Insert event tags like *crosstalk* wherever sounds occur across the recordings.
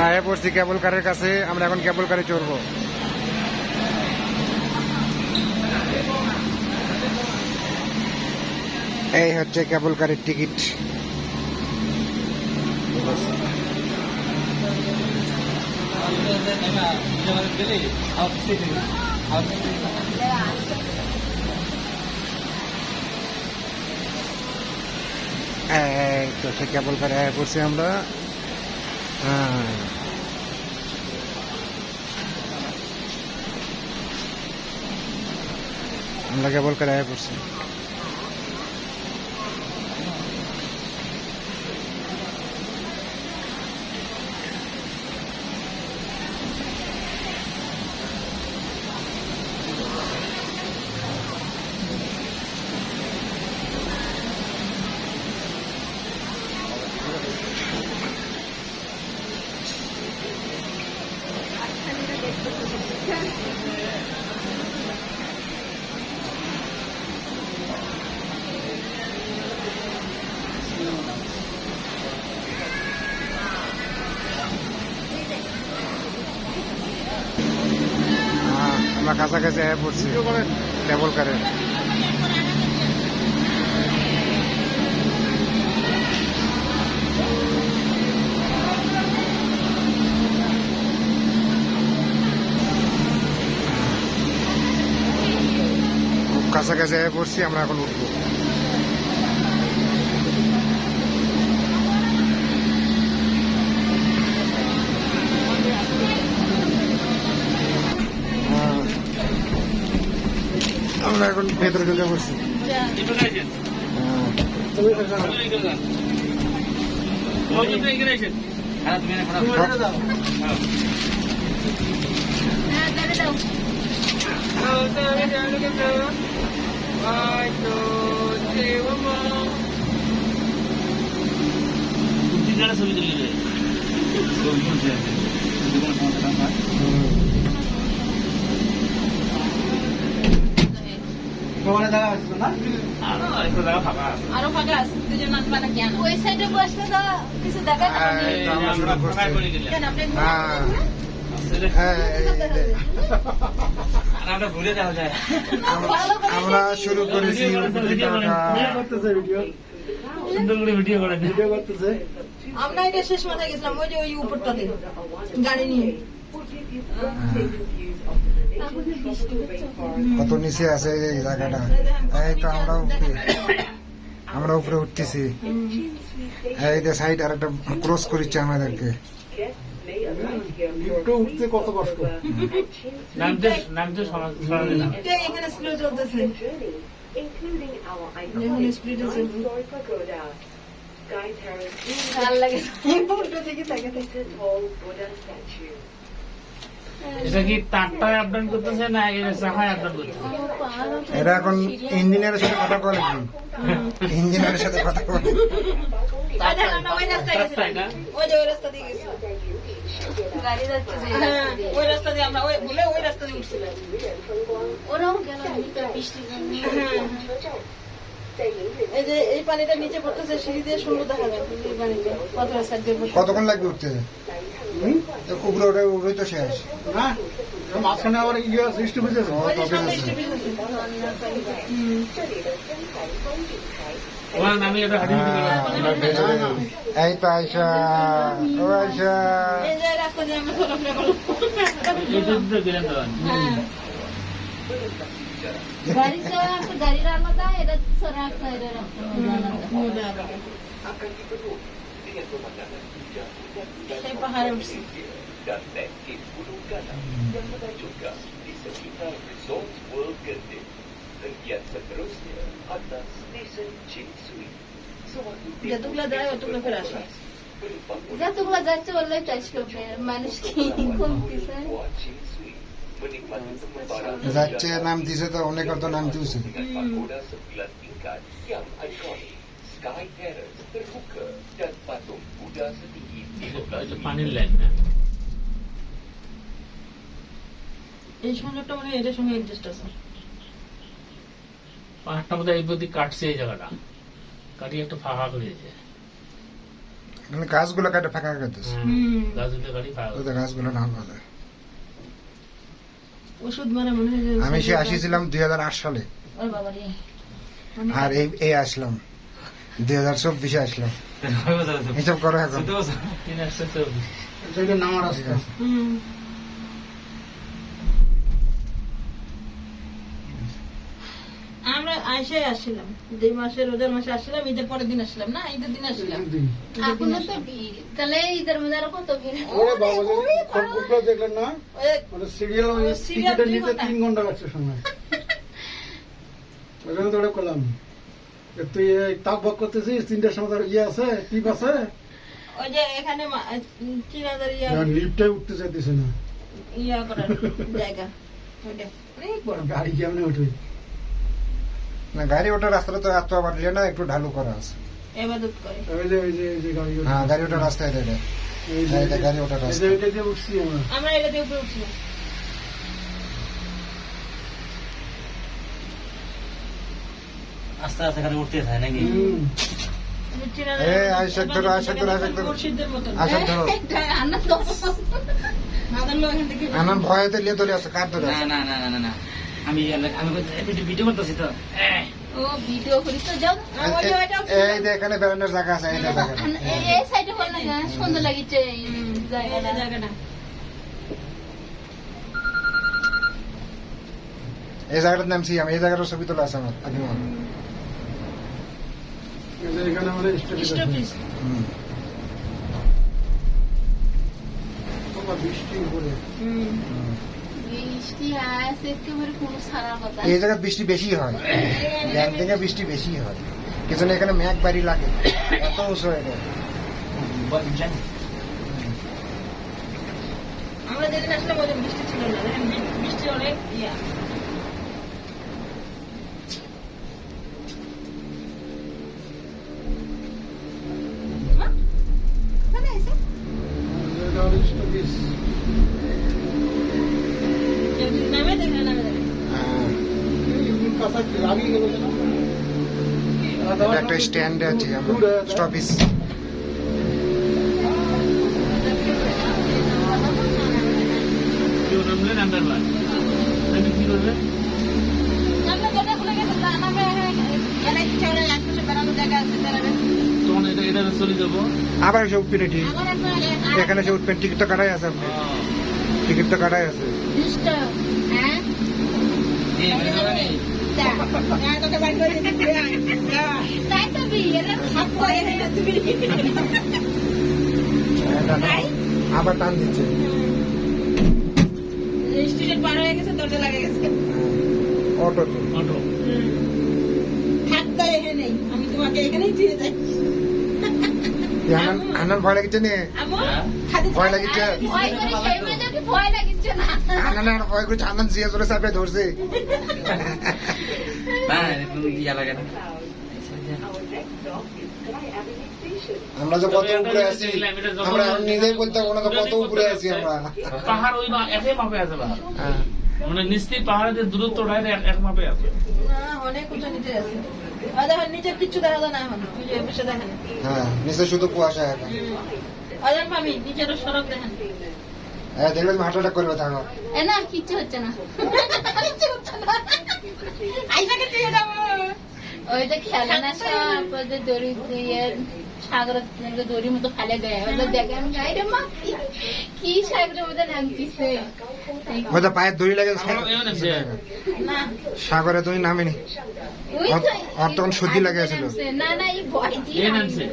আমরা আয়া পড়ছি কেবল কারের কাছে, আমরা এখন কেবল কারে চড়বো। এই হচ্ছে কেবল কারের টিকিট এই তো সে কেবল কারে পড়ছি আমরা। আমরা কেবল কারে আয়া পড়ছি কাছাকাছি আয়া পড়ছি। কেবল কারে। কাছাকাছি আয়া পড়ছি আমরা এখন উঠবো। আমরা এখন ভেতরে ঢুকে পড়ছি হ্যাঁ। ছবি তুলি আরও একটু জায়গা ফাঁকা আছে। আরও ফাঁকা আছে দুজন আসবে না কেন ওই সাইডে বসলে তো কিছু দেখা যাবে। না। এই তো আমরা কেন আপনি হ্যাঁ। হ্যাঁ, আমরা শুরু করেছি সুন্দর করে ভিডিও করে আমরা এটা শেষ মাথায় গেছিলাম ওই যে ওই উপরটাতে গাড়ি নিয়ে। কত নিচে আছে এই জায়গাটা এই তো আমরা উপরে আমরা উপরে উঠতেছি এই যে সাইড আর একটা ক্রস করেছে আমাদেরকে উঠতে কত কষ্ট নামতে নামতে সমাজ সরালে না এটা এখানে স্লো চলতেছে including our যেমন iconic স্পিড আছে historic pagoda, Sky Terrace, ভালো লাগে উল্টো দিকে থাকে থাকে tall Buddha statue. এটা কি তারটায় আপডাউন করতেছে না এর চাকায় আপডাউন করতেছে? এরা এখন ইঞ্জিনিয়ারের সাথে কথা বলে কি ইঞ্জিনিয়ারের সাথে কথা বলে। আর দেখেন, আমরা ওই রাস্তায় গেছিলাম ওই যে ওই রাস্তা দিয়ে গেছিলাম গাড়ি যাচ্ছে হ্যাঁ ওই রাস্তা দিয়ে আমরা ওই ভুলে ওই রাস্তা দিয়ে উঠছিলাম ওরাও গেল ভিতর বৃষ্টির জন্য এই যে এই পানিটা নিচে পড়তেছে সিঁড়ি দিয়ে সুন্দর দেখা যায় কতক্ষণ লাগবে উঠতে? তো উপরে ওটা উপরে তো শেষ। না মাঝখানে আবার ইয়ে সৃষ্টি হয়েছে? হ্যাঁ, ভেতরে- এই তো আয়সা ও আয়সা হ্যাঁ। গাড়িটা আলাদা এটা সারা একটা আলাদা সেই পাহাড়ে উঠছি dan naik Gunung Ganang yang menunjukkan di sekitar Resort World Genting. Bagian seterusnya adalah Stesen Chinsui. Sewaktu যতগুলো যায় অতগুলো ফের আসে penumpang যতগুলো যাচ্ছে বললেই টাচ করবে মানুষ কি কমতেছে Gua Chinsui menikmati pengembara যাচ্ছে নাম দিছে তো অনেক তো নাম দিয়েছে Sky Terrace terbuka dan patung Buddha setinggi 15 পানির লাইন না এই সংযোগটা মানে এটার সঙ্গে অ্যাডজাস্ট আছে পাহাড়টা বোধহয় এই প্রতি কাটছে এই জায়গাটা কাটিয়ে একটা ফাঁকা করেছে মানে গাছগুলো কাটে ফাঁকা করতেছে হুম। গাছ উঠে গাড়ি গাছগুলো না হবে ওষুধ মনে হয় আমি সে আসিছিলাম দুই হাজার আট সালে আর এই এই আসলাম দুই হাজার চব্বিশে আসলাম। হিসাব করো এখন। নামার রাস্তা আমরা আইসে আসছিলাম। দুই মাসে রোজার মাসে আসছিলাম ঈদের পরের দিন আসছিলাম না? ঈদের দিন আসছিলাম। এখনও তো ভিড় তাহলে ঈদের মধ্যে আরও কত ভিড়? ওরে বাবা খড়কুটো দেখলেন না? মানে সিরিয়াল টিকিটের নিতে তিন ঘণ্টা লাগছে সময়। *laughs* ওখানে তো ওটা করলাম। তুই এই তাক বক করতেছিস তিনটার সময় তোর ইয়ে আছে টিপ আছে ওই যে এখানে চিনাদার ইয়া লিফটে উঠতে চাইতেছে না ইয়া করার জায়গা ওইটা অনেক বড় গাড়ি কেমনে উঠবে না গাড়ি ওঠার রাস্তাটা তো এত আবার ইয়ে না একটু ঢালু করা আছে এবাদত করে ওই যে ওই যে গাড়ি হ্যাঁ গাড়ি ওঠার রাস্তা এটা এটা। এই যে হ্যাঁ, এটা গাড়ি ওঠার এই যে রাস্তা ওইটা দিয়ে উঠছি আমরা আমরা এটা দিয়ে উপরে উঠছিলাম আস্তে আস্তে খালি উঠতে থাকে নাকি হুম। চিনাদার এ, আইসাক ধরো, আইসাক ধরো, আইসাক ধরো। মুর্শিদদের মতন আসা ধরো এটা আনন্দ মাদার লোক এখান থেকে আনান ভয়েতে লিয়ে ধরে আছে কার ধরে না আছে না না না না না আমি আমি ভিডিও ভিডিও করতেছি তো? ভিডিও করি তো যাও আ, ওই যে ওইটা এই যে এখানে বেড়ানোর জায়গা আছে এই যে এই- এই সাইডে বল না সুন্দর লাগিছে এই জায়গাটা। জায়গাটা। এই জায়গাটার নামছি আমি এই জায়গাটার ছবি তোলা আছে আমার আগে এখানে আমাদের স্টপিস বৃষ্টি উপরে এই জায়গায় বৃষ্টি বেশি হয়। ব্যাংক থেকে বৃষ্টি বেশি হয়। কিছু এখানে ম্যাক বাড়ি লাগে? এত উঁচু এটা আমরা যেদিন দিন বৃষ্টি ছিল না। বৃষ্টি অনেক ইয়া মা, এখানে এসে এটা হলো স্টপিস কেউ যদি নামে দেখে নামে দেখে হ্যাঁ, কথা লাগিয়ে গেল যেন। এটা একটা স্ট্যান্ডে আছে স্টপিস কেউ নামলে নামবে না তুমি কি করবে নামলে দরজা খুলে গেছে না, নামে এখানে ইচ্ছা হলে আশেপাশে বেড়ানোর জায়গা আছে দাঁড়াবে তখন এটা এটা চলে যাব আবার এসে উঠবেন এটি। আমার একবার এখানে এসে উঠবেন। টিকিট তো কাটাই আছে আপনি। টিকিট তো কাটাই আছে। হ্যাঁ হ্যাঁ। হ্যাঁ, আবার টান দিচ্ছে। স্টেশন পার হয়ে গেছে দরজা লাগে গেছে। Auto auto. থাকতে এখানেই আমি তোমাকে এখানেই দিয়ে যাই ভয় লাগছে নে হ্যাঁ? ভয় ভয় করছে আনন্দ জিয়া ধরছে. আমরা যে কত উপরে আছি আমরা নিজেই বলতে পারব তো কত উপরে আছি আমরা পাহাড় ওই একই মাপে আছে হ্যাঁ। মানে নিশ্চিত পাহাড়ের দূরত্বটা এক- মাপে আছে অনেক উঁচু নিচে আছে নিচে কিচ্ছু দেখা যায় না এখন বসে দেখেন হ্যাঁ নিচে শুধু কুয়াশা এখন অজান পাবি নিচের সড়ক দেখেন। হ্যাঁ দেখলে তুমি হার্ট অ্যাটাক করবে থাকো এ না কিচ্ছু হচ্ছে না। আইসাকে দিয়ে যাব ওই যে খেলে না সব ওই যে দড়ি দিয়ে সাগরের দড়ির মতো ফেলে দেয়। দেখে আমি গাই মা কি- সাগরের মধ্যে নামতিছে? হয়তো পায়ের দড়ি লাগে সাগরে তুমি নামেনি। ওই ওর- তো ওর তখন সর্দি লাগে আছিল। না না এই ভয় দিয়ে নামছে।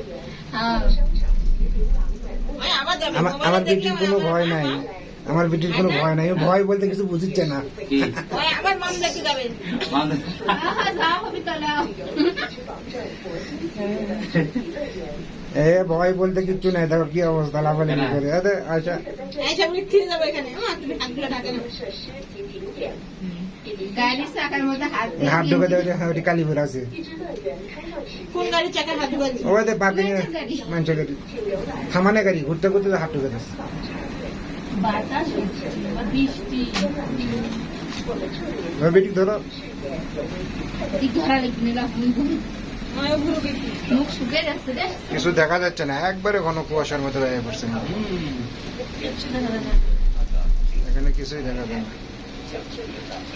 হ্যাঁ। ওই আবার যাবে আমার দেখলে কোনো ভয় নাই। আমার বেটির কোনো ভয় নাই। ও ভয় বলতে কিছু বুঝিচ্ছে না। হবি তাহলে এ ভয় বলতে কিচ্ছু নাই। দেখো কি অবস্থা লাফালাফি করে। আচ্ছা চাকার হাত ঢুকে দেবে ওটি কালীপুর আছে। ওই পার্কিং মানুষের গাড়ি। থামানে গাড়ি ঘুরতে ঘুরতে হাত ঢুকে দিচ্ছে বাতাস হচ্ছে বা বৃষ্টি। ওই বেটি ধরো কিছু দেখা যাচ্ছে না একবারে ঘন কুয়াশার মধ্যে দাঁড়িয়ে পড়ছে না। এখানে কিছুই দেখা যায় না।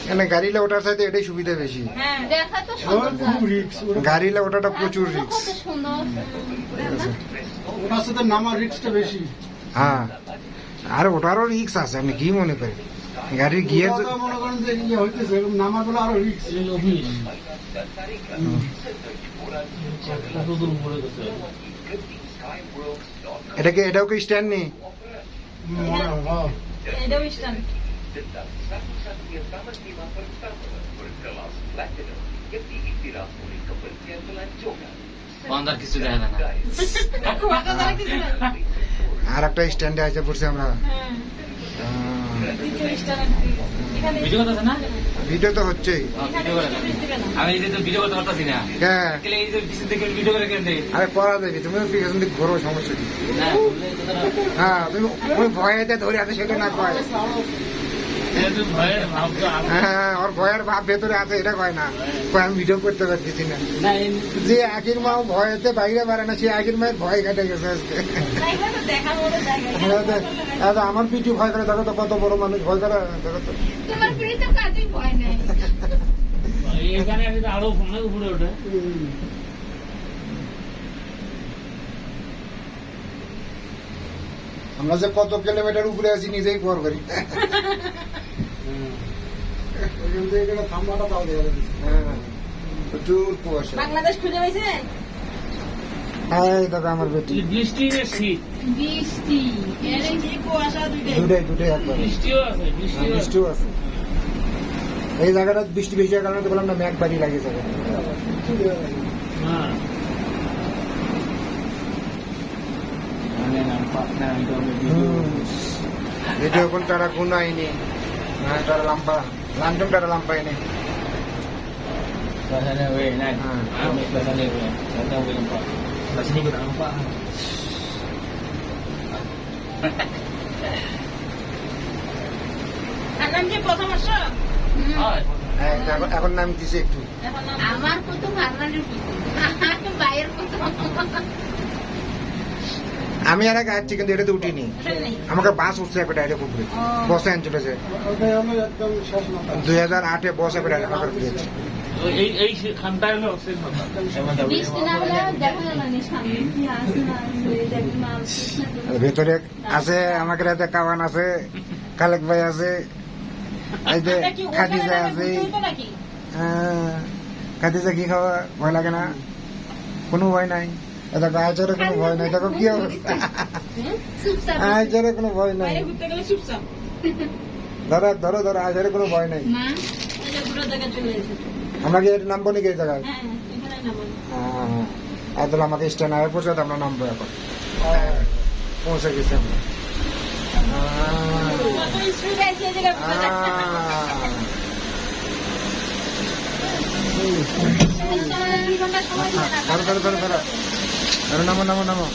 এখানে গাড়িলে ওঠার সাথে এটাই সুবিধা বেশি। হ্যাঁ। গাড়িলে ওঠাটা প্রচুর কত রিক্স সুন্দর ওটার সাথে নামার রিক্সটা বেশি। হ্যাঁ। আর ওটারও রিক্স আছে আপনি কি মনে করেন গাড়ির গিয়ার মনে করেন যে ইয়ে হইতেছে নামার আরও রিক্স এটাকে এটাও কি স্ট্যান্ড নেই। এটাও stand berkelas platinum yang diiktiraf oleh Kementerian কিছু দেখা যায় না। *laughs* আর একটা স্ট্যান্ডে আছে পড়ছি আমরা। হ্যাঁ। ভিডিও করতেছে না? ভিডিও তো হচ্ছেই। আমি এই তো ভিডিও করতে পারতাছি না। হ্যাঁ। এই যে পিছন থেকে ভিডিও করে কেন আরে করা দেবে তুমি পিছন দিকে ঘোরো সমস্যা কি? হ্যাঁ তুমি ধরে আছে সেটা না কয়। হ্যাঁ ওর ভয়ের ভাব ভেতরে আছে এটা কয় না। কয় আমি ভিডিও করতে পারতেছি না যে একের মা ভয়েতে বাইরে পারে না সে একের মায়ের ভয় কেটে গেছে আজকে। জায়গা তো দেখার মতো জায়গা তো- তো আমার পিছু ভয় করে দেখো তো কত বড় মানুষ ভয় করে দেখো তো। তোমার পিড়ি তো কাজে ভয় নাই। এখানে আরও উপরে ওঠে। আমরা যে কত কিলোমিটার উপরে আছি নিজেই খবর করি। হ্যাঁ, বাংলাদেশ খুঁজে হ্যাঁ আমার বেটি। বৃষ্টি না শীত। বৃষ্টি। এর কি কুয়াশা দুইটাই? দুটাই দুটাই একবার। বৃষ্টিও আছে বৃষ্টিও আছে। এই জায়গাটা বৃষ্টি বেশি হওয়ার কারণে বললাম না ম্যাঘ বাড়ি লাগে যাবে হ্যাঁ। ভিডিও কোন তারা কোন আইনি না তারা লাম্পা লাঞ্চম তারা লাম্পা ini. Suasana weh, Nan. Hmm. Ambil suasana weh. Suasana weh nampak. Kat sini pun tak nampak. আর নাম কি প্রথম আসছো হ্যাঁ এখন এখন নাম দিছে একটু এখন নাম আমার কত ভাবনার প্রথম বাইরের প্রথম আমি আর আগে আসছি কিন্তু এটাতে উঠিনি। আমাকে বাস উঠছে একবার ডাইরেক্ট উপরে বসে মাথা দুই হাজার আটে বসে একবার ডাইরেক্ট আমার পেয়েছে এই এই খানটা হলো সেই কথা বৃষ্টি না হলে দেখা গেল না সামনে কি আছে না আছে দেখি মাল আর ভেতরে আছে আমাকে রাতে কাওয়ান আছে খালেক ভাই আছে এই যে ওখানে খাদিজা আছে। হ্যাঁ, খাদিজা কি খাওয়া? ভয় লাগে না। কোনো ভয় নাই। এ দেখো আচারে কোনো ভয় নাই। দেখো কি অবস্থা। আচারে কোনো ভয় নাই। ধরো ধরো ধরো আচারে কোনো ভয় নাই। আমরা কি এটা নামবো নাকি এই জায়গায়? হ্যাঁ তাহলে আমাকে স্ট্যান্ড আগে পৌঁছে আমরা নামবো এখন। পৌঁছে গেছি আমরা। ধরো ধরো ধরো ধরো। ধরো নামো নামো নামো।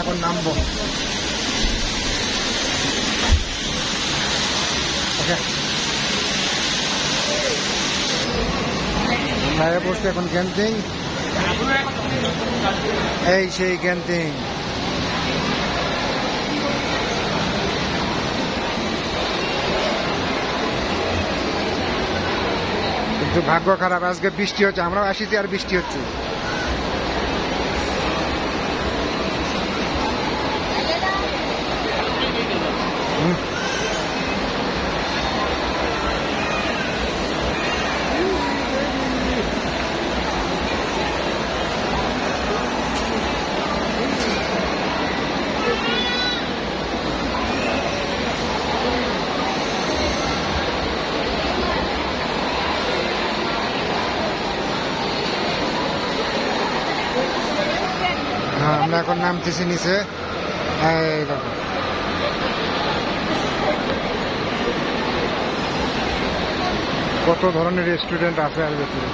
এখন নামবো। আমরা এ এখন ক্যান্টিন এই সেই ক্যান্টিন কিন্তু ভাগ্য খারাপ, আজকে বৃষ্টি হচ্ছে, আমরাও আসিছি আর বৃষ্টি হচ্ছে। নামতেছি নিচে এই কত ধরনের রেস্টুরেন্ট আছে আর ভেতরে?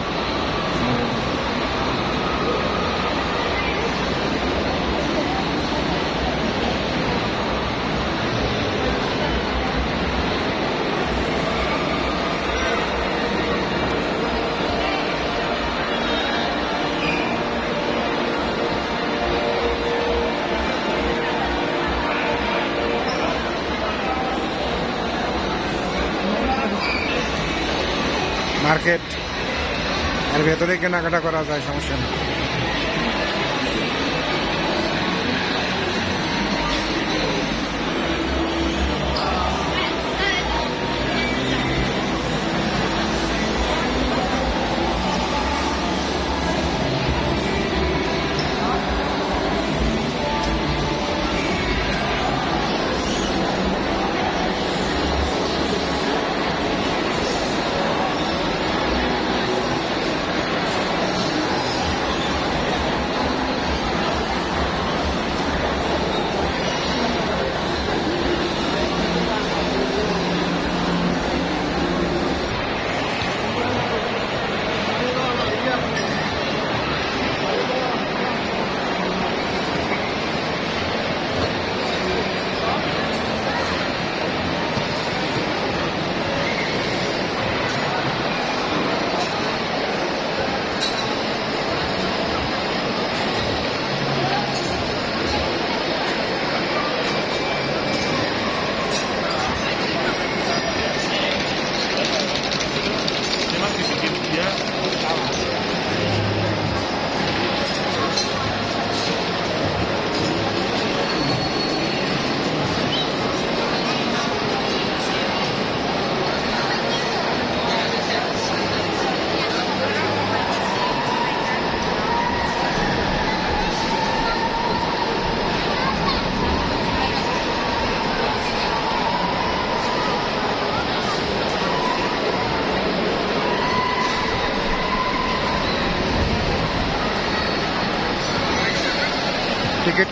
কেনাকাটা করা যায় সমস্যা নেই।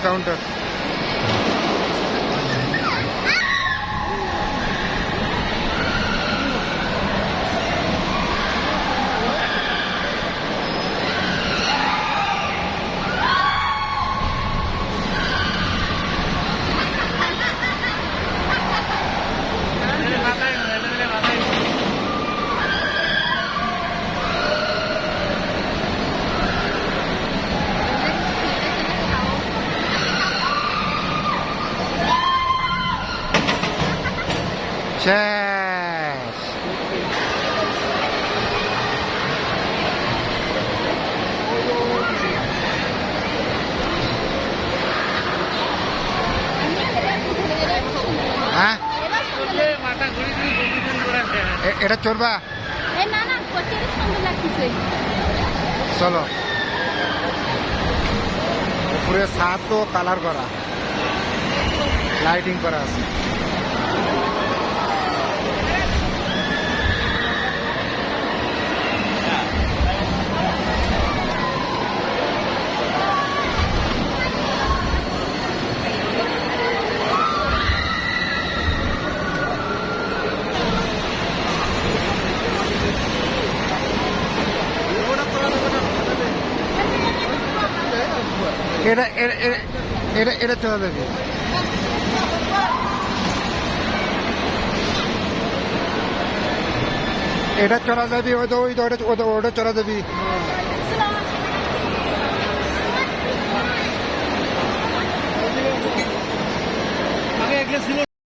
কাউন্টার এটা চড়বা? চলো। পুরে ছাদ তো কালার করা। লাইটিং করা আছে। এটা এটা- এটা- চলা যাবে এটা চলা যাবি, ওই তো, ওই ওটা, ওটা- ওটা চলা যাবি। ছিল?